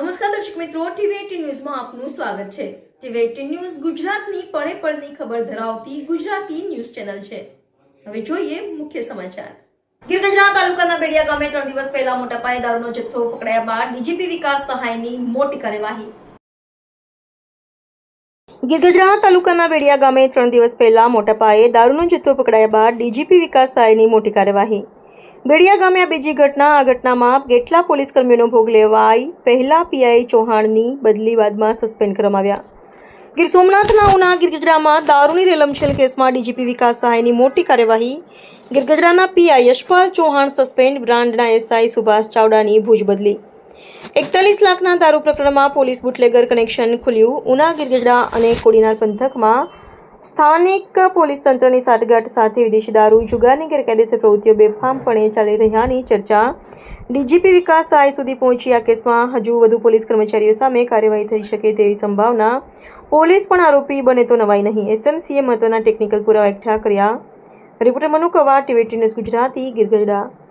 નમસ્કાર દર્શક મિત્રો ટીવી ન્યૂઝમાં આપનું સ્વાગત છે. ટીવી ન્યૂઝ ગુજરાતની પળે પળની ખબર ધરાવતી ગુજરાતી ન્યૂઝ ચેનલ છે. હવે જોઈએ મુખ્ય સમાચાર. ગીરગંજના તાલુકાના બેડિયા ગામે ત્રણ દિવસ પહેલા મોટા પાયે દારૂનો જથ્થો પકડાયા બાદ ડીજીપી વિકાસ સહાયની મોટી કાર્યવાહી. ગીર તાલુકાના બેડિયા ગામે ત્રણ દિવસ પહેલા મોટા પાયે દારૂનો જથ્થો પકડાયા બાદ ડીજીપી વિકાસ સહાયની મોટી કાર્યવાહી. બેડિયા ગામે આ બીજી ઘટના, આ ઘટનામાં કેટલા પોલીસ કર્મીઓનો ભોગ લેવાઈ પહેલા પીઆઈ ચૌહાણની બદલી બાદમાં સસ્પેન્ડ કરવામાં આવ્યા. ગીર સોમનાથના ઉના ગીરગઢડામાં દારૂની રેલમછેલ કેસમાં ડીજીપી વિકાસ સહાયની મોટી કાર્યવાહી. ગીરગઢડાના પીઆઈ યશપાલ ચૌહાણ સસ્પેન્ડ, બ્રાન્ડના એસઆઈ સુભાષ ચાવડાની ભુજ બદલી. એકતાલીસ લાખના દારૂ પ્રકરણમાં પોલીસ બુટલેગર કનેક્શન ખુલ્યું. ઉના ગીરગઢડા અને કોડીનાર પંથકમાં સ્થાનિક પોલીસ તંત્રની સાઠગાંઠ સાથે વિદેશી દારૂ, જુગારની ગેરકાયદેસર પ્રવૃત્તિઓ બેફામપણે ચાલી રહ્યાની ચર્ચા. ડીજીપી વિકાસ સહાય સુધી પહોંચી આ કેસમાં હજુ વધુ પોલીસ કર્મચારીઓ સામે કાર્યવાહી થઈ શકે તેવી સંભાવના. પોલીસ પણ આરોપી બને તો નવાઈ નહીં. એસએમસીએ મહત્વના ટેકનિકલ પુરાવા એકઠા કર્યા. રિપોર્ટર મનુ કવા ટીવી ન્યૂઝ ગુજરાતી, ગીરગઢડા.